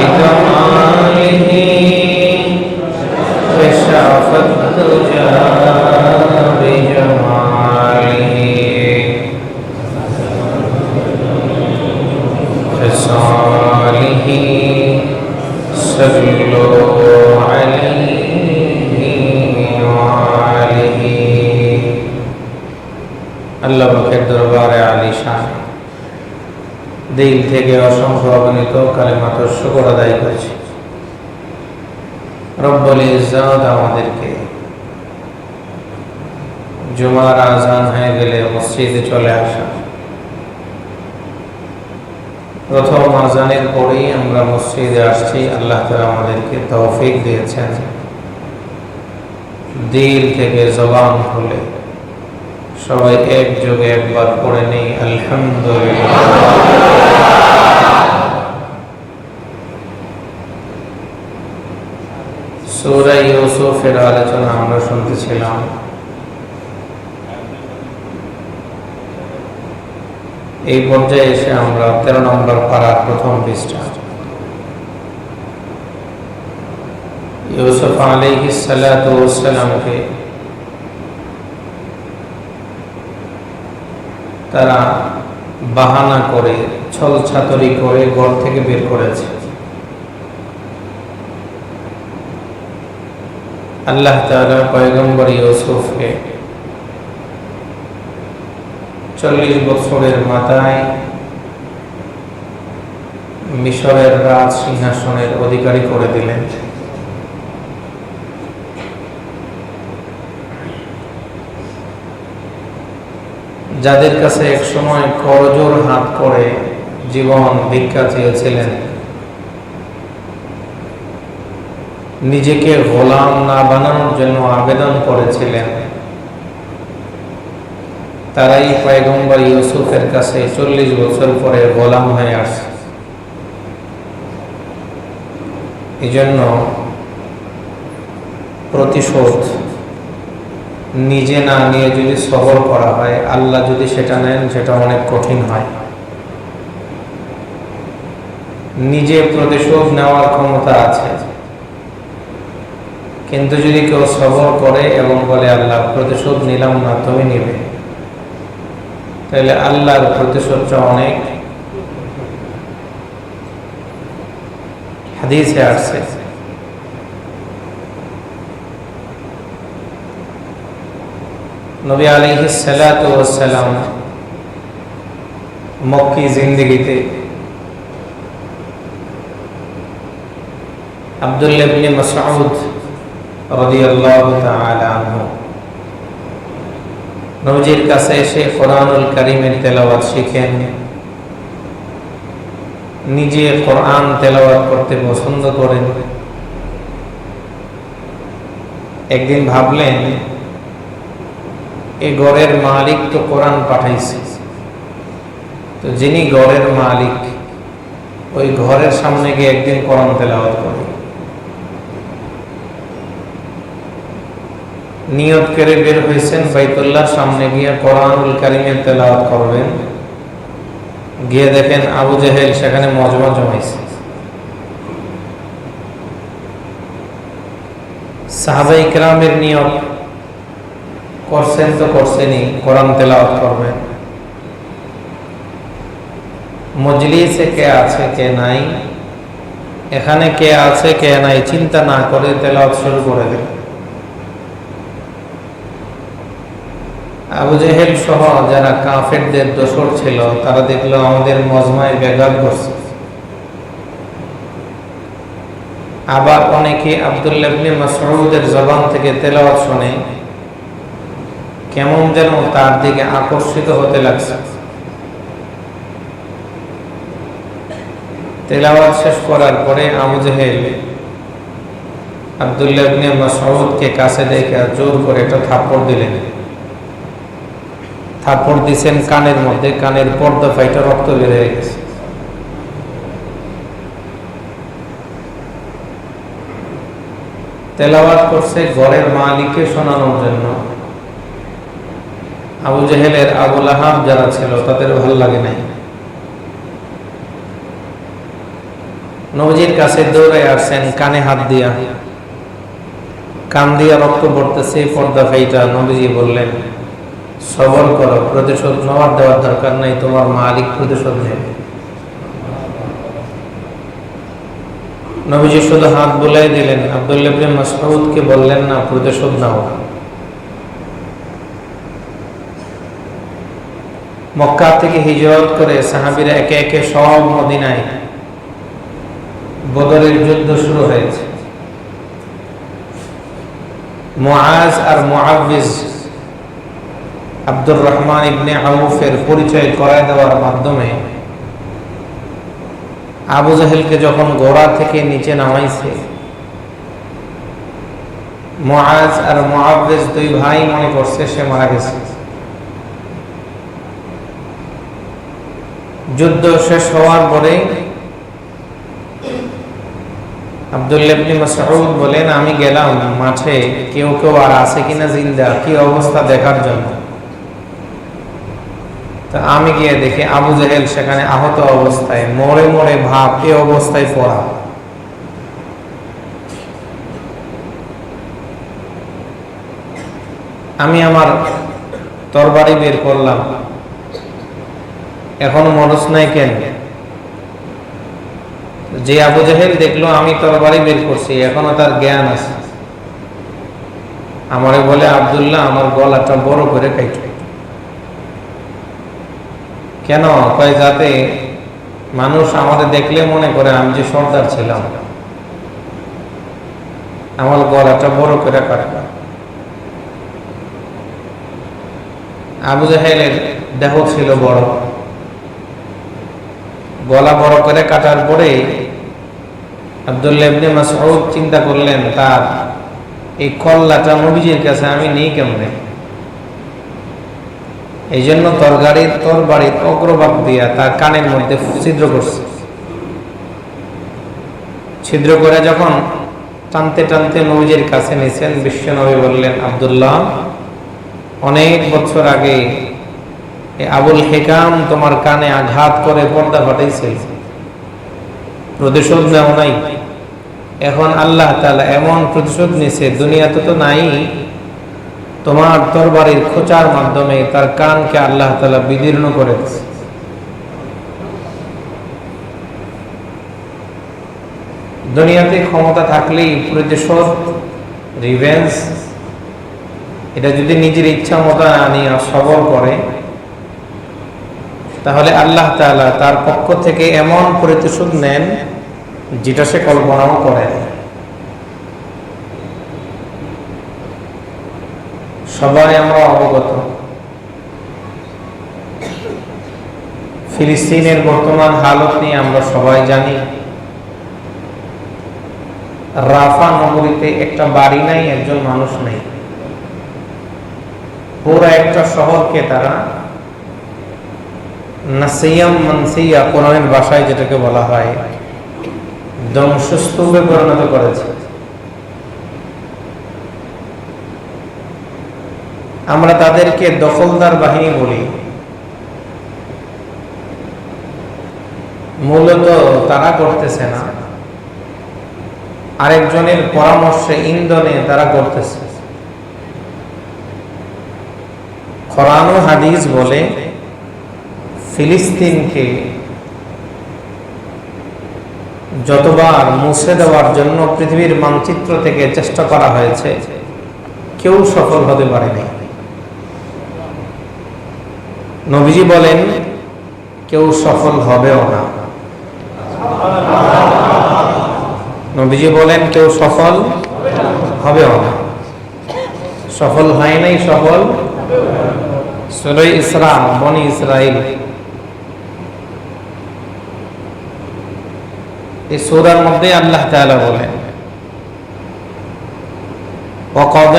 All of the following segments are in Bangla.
vita কালেমাত শুকর আদায় করেছি। রব্বুল ইজ্জত আমাদেরকে জুমার আজান হয়ে গেলে মসজিদে চলে আসা। প্রথম আজানের পরেই আমরা মসজিদে আসছি, আল্লাহ তালা আমাদেরকে তৌফিক দিয়েছেন। দিল থেকে জবান হলে সবাই একযোগে একবার পড়ে নেই, আলহামদুলিল্লাহ। সূরা ইউসুফের আলোচনা আমরা শুনতেছিলাম। এই পর্যায়ে এসে আমরা তেরো নম্বর পাড়ার প্রথম পৃষ্ঠা। ইউসুফ তারা বাহানা করে ছল ছাতরি করে ঘর থেকে বের করেছে। আল্লাহ তালা পয়গম্বর ইউসুফকে চল্লিশ বছরের মাথায় মিশরের রাজ সিংহাসনের অধিকারী করে দিলেন। যাদের কাছে এক সময় করজোর হাত করে জীবন ভিক্ষা চেয়েছিলেন নিজেকে গোলাম না বানানোর জন্য আবেদন করেছিলেন। তারাই পয়গম্বর ইউসুফের কাছে চল্লিশ বছর পরে গোলাম হয়ে আসে। এই জন্য প্রতিশোধ, নিজে না নিয়ে যদি সবর করা হয়, আল্লাহ যদি সেটা নেন, সেটা অনেক কঠিন হয়। নিজে প্রতিশোধ নেওয়ার ক্ষমতা আছে। কিন্তু যদি কেউ সবর করে এবং বলে, আল্লাহ, প্রতিশোধ নিলাম না, তুমি নিবে। তাহলে আল্লাহর প্রতিশোধটা অনেক। হাদিসে আসছে। নবী আলাইহিস সালাতু ওয়াস সালাম মক্কি জিন্দেগিতে আব্দুল্লাহ ইবনে মাসউদ নবজির কাছে এসে তেলাওয়াত শিখেন। নিজে তেলাওয়াত করতে পছন্দ করেন। একদিন ভাবলেন এই গড়ের মালিক তো কোরআন পাঠাইছে। তো যিনি গড়ের মালিক, ওই ঘরের সামনে গিয়ে একদিন কোরআন তেলাওয়াত করে। নিয়ত করে বের হয়েছেন বাইতুল্লাহর সামনে গিয়ে কোরআনুল কারিমের তেলাওয়াত করবেন। গিয়ে দেখেন আবু জেহেল সেখানে মজমা জমাইছে। সাহাবাই ইকরামের নিয়ত, করছেন তো করছেনই, কোরআন তেলাওয়াত করবেন। মজলিসে কে আছে, কে নাই? এখানে কে আছে, কে নাই, চিন্তা না করে তেলাওয়াত শুরু করে দেন। আবু জেহেল সহ যারা কাফেরদের দোসর ছিল, তারা দেখল আমাদের মজমায় ব্যাঘাত করছে। আবার অনেকে আবদুল্লাবনি মাসউদের জবান থেকে তেলাওয়াত শুনে কেমন যেন তার দিকে আকর্ষিত হতে লাগছে। তেলাওয়াত শেষ করার পরে আবু জেহেল আবদুল্লাবনি মাসউদকে কাছে দেখে জোর করে একটা থাপ্পড় দিলেন। থাপ্পড় দিছেন কানের মধ্যে, কানের পর্দা ফাইটা রক্ত বের হয়ে গেছে। তেলাওয়াত করছে ঘরের মালিককে শোনানোর জন্য। আবু জেহেলের আবুল আহাব যারা ছিল, তাদের ভালো লাগে নাই। নবজির কাছে দৌড়ে আসছেন, কানে হাত দিয়া। কান দিয়া রক্ত পড়তেছে, পর্দা ফাইটা নবীজি বললেন সবর করো, প্রতিশোধ নেওয়ার দেওয়ার দরকার নাই, তোমার মালিক প্রতিশোধ নেবে। নবীজি শুধু হাত বুলাই দিলেন আব্দুল্লাহ ইবনে বললেন, না, প্রতিশোধ নাও মক্কা থেকে হিজরত করে সাহাবিরা একে একে সব মদিনায় বদরের যুদ্ধ শুরু হয়েছে। মহাজ আর মুআবিজ আব্দুর রহমান ইবনে আউফের পরিচয় করায় দেওয়ার মাধ্যমে আবু জাহেলকে যখন গোড়া থেকে নিচে নামাইছে, মুআজ আর মুআবিজ দুই ভাই মনে করছে সে মারা গেছে। যুদ্ধ শেষ হওয়ার পরে আব্দুল্লাবনি মাসউদ বলেন, আমি গেলাম মাঠে, কেউ কেউ আর আছে কিনা জিন্দা, কি অবস্থা দেখার জন্য? তা আমি গিয়ে দেখি আবু জাহেল সেখানে আহত অবস্থায়, মরে মরে ভাব, এ অবস্থায় পড়া। আমি আমার তরবারি বের করলাম। এখনও মরস নাই কেন? যে আবু জাহেল দেখল, আমি তরবারি বের করছি, এখনও তার জ্ঞান আছে। আমারে বলে, আবদুল্লাহ, আমার গলাটা বড় করে কাইট কেন? কয় যাতে মানুষ আমাদের দেখলে মনে করে, আমি যে সর্দার ছিলাম। আমার গলাটা বড় করে কাটবে আবু জাহেলের দেহ ছিল বড়। গলা বড় করে কাটার পরে আবদুল্লাহ ইবনে চিন্তা করলেন, তার এই কল্লাটা নবীজির কাছে আমি নেই কেমনে? এই জন্য তরগাড়ির তোর বাড়ির অগ্রভাগ দিয়া তার কানের মধ্যে ছিদ্র করছে। ছিদ্র করে যখন টানতে টানতে নবীজির কাছে নিয়েছেন বিশ্ব নবী বললেন, আবদুল্লাহ, অনেক বছর আগে আবুল হেকাম তোমার কানে আঘাত করে পর্দা ফাটাইছে। প্রতিশোধ নেও নাই। এখন আল্লাহ তালা এমন প্রতিশোধ নিছে, দুনিয়াতে তো নাই। তোমার তরবারির খোঁচার মাধ্যমে তার কানকে আল্লাহ তালা বিদীর্ণ করে দিচ্ছে দুনিয়াতে ক্ষমতা থাকলেই প্রতিশোধ রিভেন্স এটা যদি নিজের ইচ্ছা মতো আনি সবল করে, তাহলে আল্লাহ তালা তার পক্ষ থেকে এমন প্রতিশোধ নেন যেটা সে কল্পনাও করে সবাই আমরা অবগত। ফিলিস্তিনের বর্তমান হালত নিয়ে আমরা সবাই জানি, রাফা নগরীতে একটা বাড়ি নাই, একজন মানুষ নেই। পুরো একটা শহরকে তারা নাসিয়াম মানসিয়া কোরআনের ভাষায় যেটাকে বলা হয়, ধ্বংসস্তূপে পরিণত করেছে। আমরা তাদেরকে দখলদার বাহিনী বলি। মূলত তারা করতেছে না। আরেকজনের পরামর্শে ইন্ধনে তারা করতেছে। খরানো হাদিস বলে, ফিলিস্তিনকে যতবার মুছে দেওয়ার জন্য পৃথিবীর মানচিত্র থেকে চেষ্টা করা হয়েছে, কেউ সফল হতে পারেনি। নবীজি বলেন, কেউ সফল হবেও না। নবীজি বলেন, কেউ সফল হবেও না। সফল হয় নাই, সফল সুরই ইসরা, বনি ইসরাইল। এই সুরার মধ্যে আল্লাহ তাআলা বলেন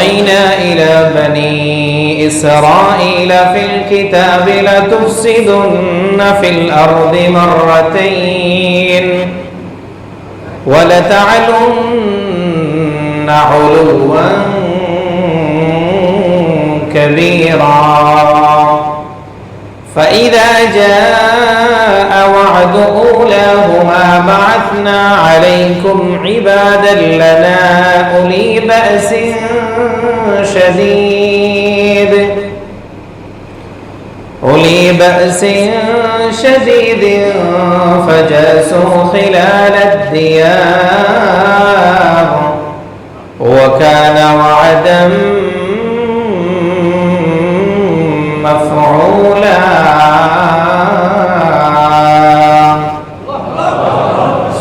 وقضينا إلى بني إسرائيل في الكتاب لتفسدن في الأرض مرتين ولتعلن علوا كبيرا فإذا جاء وعد أولاهما بعثنا عليكم عبادا لنا أولي بأس شديد. أولي بأس شديد فجاسوا خلال الديار. وكان وعدا مفعولا.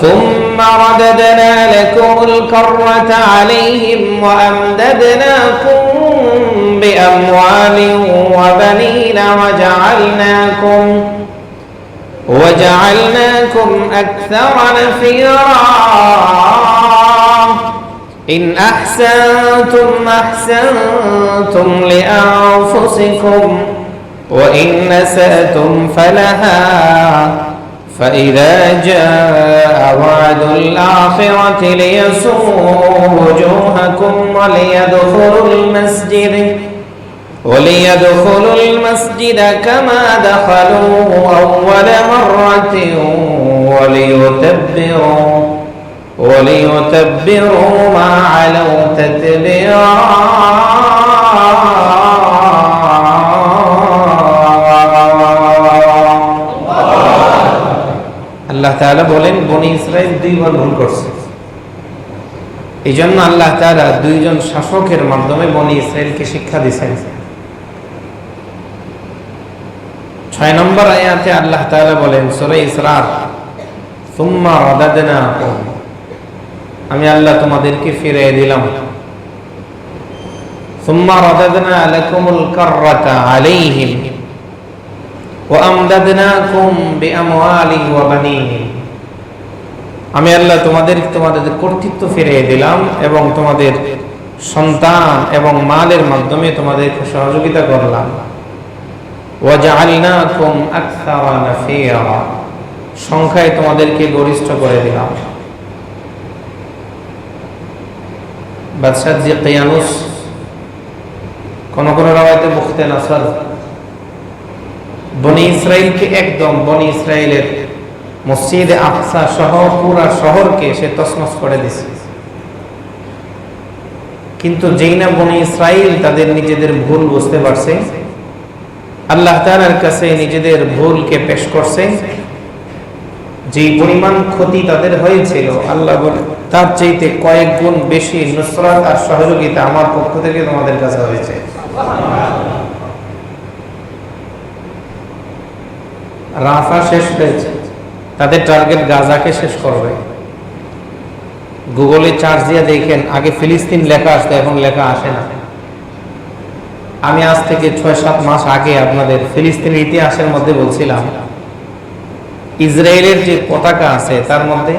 ثم رددنا لكم الكرة عليهم وأمددناكم بأموال وبنين وجعلناكم وجعلناكم أكثر نفيرا. إن أحسنتم أحسنتم لأنفسكم وإن نسأتم فلها. فإذا جاء وعد الآخرة ليسوء وجوهكم وليدخلوا المسجد وليدخلوا المسجد كما دخلوه أول مرة وليتبروا وليتبروا ما علوا تتبيرا. আল্লাহ তাআলা বলেন, বনি ইসরায়েল দুইবার ভুল করছে। এই জন্য আল্লাহ তারা দুইজন শাসকের মাধ্যমে বনি ইসরায়েলকে শিক্ষা দিচ্ছেন ছয় নম্বর আয়াতে আল্লাহ তালা বলেন, সরে ইসরার সুম্মা রাদাদনা আমি আল্লাহ তোমাদেরকে ফিরে দিলাম। সুম্মা রাদাদনা আলাইকুমুল কাররাতা আলাইহিম। আমি আল্লাহ তোমাদের তোমাদের কর্তৃত্ব ফিরিয়ে দিলাম এবং তোমাদের সন্তান এবং মালের মাধ্যমে তোমাদেরকে সহযোগিতা করলাম। সংখ্যায় তোমাদেরকে গরিষ্ঠ করে দিলাম। বাদশাহ জি কিয়ানুস কোন কোন রাওয়ায়াতে মুখতে নাসর বনি ইসরায়েলকে একদম, বনি ইসরায়েলের মসজিদে আফসা সহ পুরা শহরকে সে তসমস করে দিছে। কিন্তু যেই না বনি ইসরায়েল তাদের নিজেদের ভুল বুঝতে পারছে, আল্লাহ তাআলার কাছে নিজেদের ভুলকে পেশ করছে যে পরিমাণ ক্ষতি তাদের হয়েছিল, আল্লাহ বলে, তার চাইতে কয়েক গুণ বেশি নুসরাত আর সহযোগিতা আমার পক্ষ থেকে তোমাদের কাছে হয়েছে। রাফা শেষ হয়েছে। তাদের টার্গেট গাজাকে শেষ করবে। গুগলে চার্জ দিয়ে দেখেন, আগে ফিলিস্তিন লেখা আসতো, এখন লেখা আসে না। আমি আজ থেকে ছয় সাত মাস আগে আপনাদের ফিলিস্তিনের ইতিহাসের মধ্যে বলছিলাম, ইসরায়েলের যে পতাকা আছে, তার মধ্যে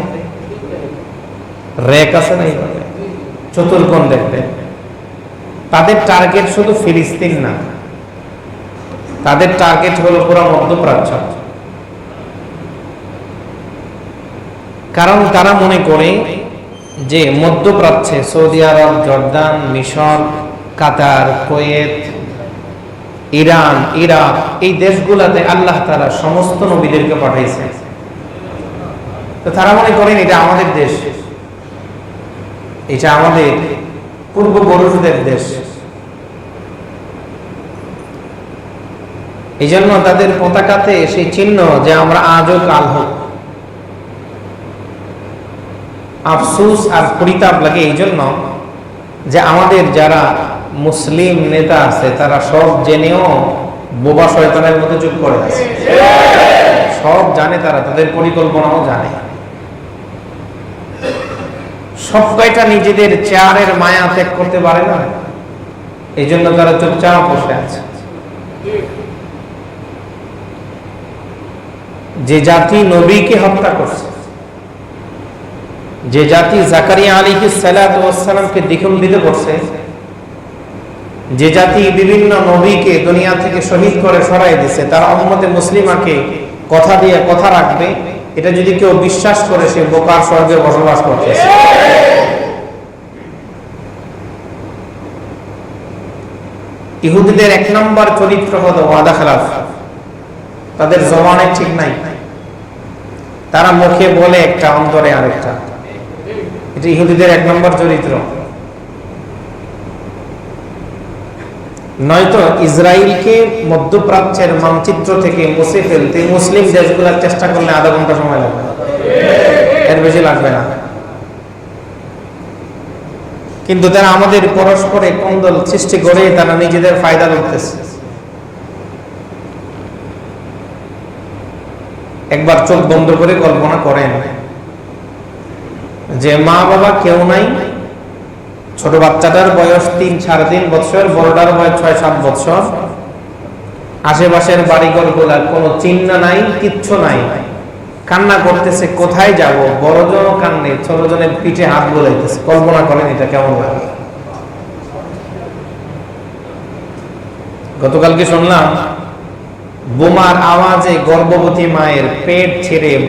রেক আছে না চতুর্কোণ দেখবেন তাদের টার্গেট শুধু ফিলিস্তিন না, তাদের টার্গেট হলো পুরো মধ্যপ্রাচ্য। কারণ তারা মনে করে যে মধ্যপ্রাচ্যে সৌদি আরব, জর্দান, মিশর, কাতার, কোয়েত, ইরান, ইরাক এই দেশগুলাতে আল্লাহ তারা সমস্ত নবীদেরকে পাঠাইছে তো তারা মনে করেন এটা আমাদের দেশ। এটা আমাদের পূর্বপুরুষদের দেশ। এই জন্য তাদের পতাকাতে সেই চিহ্ন যে আমরা আজও কাল হোক আফসুস আর পরিতাপ লাগে এই জন্য যে আমাদের যারা মুসলিম নেতা আছে, তারা সব জেনেও বোবা শয়তানের মধ্যে চুপ করে আছে। সব জানে তারা, তাদের পরিকল্পনাও জানে। সব কয়টা নিজেদের চেয়ারের মায়া ত্যাগ করতে পারে না। এই জন্য তারা চুপচাপ বসে আছে। যে জাতি নবীকে হত্যা করছে যে জাতি জাকারিয়া আলীকে সালাতামকে দিতে করছে, যে জাতি বিভিন্ন নবীকে দুনিয়া থেকে শহীদ করে সরাই দিছে, তারা অহমদে মুসলিমাকে কথা দিয়ে কথা রাখবে, এটা যদি কেউ বিশ্বাস করে, সে বোকার স্বর্গে বসবাস করতেছে। ইহুদিদের এক নম্বর চরিত্র হলো ওয়াদা খেলাফ। তাদের জমানে ঠিক নাই। তারা মুখে বলে একটা, অন্তরে আরেকটা। এটা ইহুদিদের এক নম্বর চরিত্র। নয়তো ইসরায়েলকে মধ্যপ্রাচ্যের মানচিত্র থেকে মুছে ফেলতে মুসলিম দেশগুলোর চেষ্টা করলে আধা ঘণ্টা সময় লাগবে। এর বেশি লাগবে না। কিন্তু তারা আমাদের পরস্পরে কন্দল সৃষ্টি করে তারা নিজেদের ফায়দা করতেছে একবার চোখ বন্ধ করে কল্পনা করেন। যে মা বাবা কেউ নাই, ছোট বাচ্চাটার বয়স তিন সাড়ে তিন বছর, বড়টার বয়স ছয় সাত বছর। আশেপাশের বাড়িঘরগুলার কোনো চিহ্ন নাই, কিচ্ছু নাই। কান্না করতেছে, কোথায় যাব? বড়জন কান্নে, ছোট জনের পিঠে হাত বোলাইতেছে। কল্পনা করেন এটা কেমন লাগে? গতকালকে শুনলাম, বোমার আওয়াজে গর্ভবতী মায়ের পেট ছেড়ে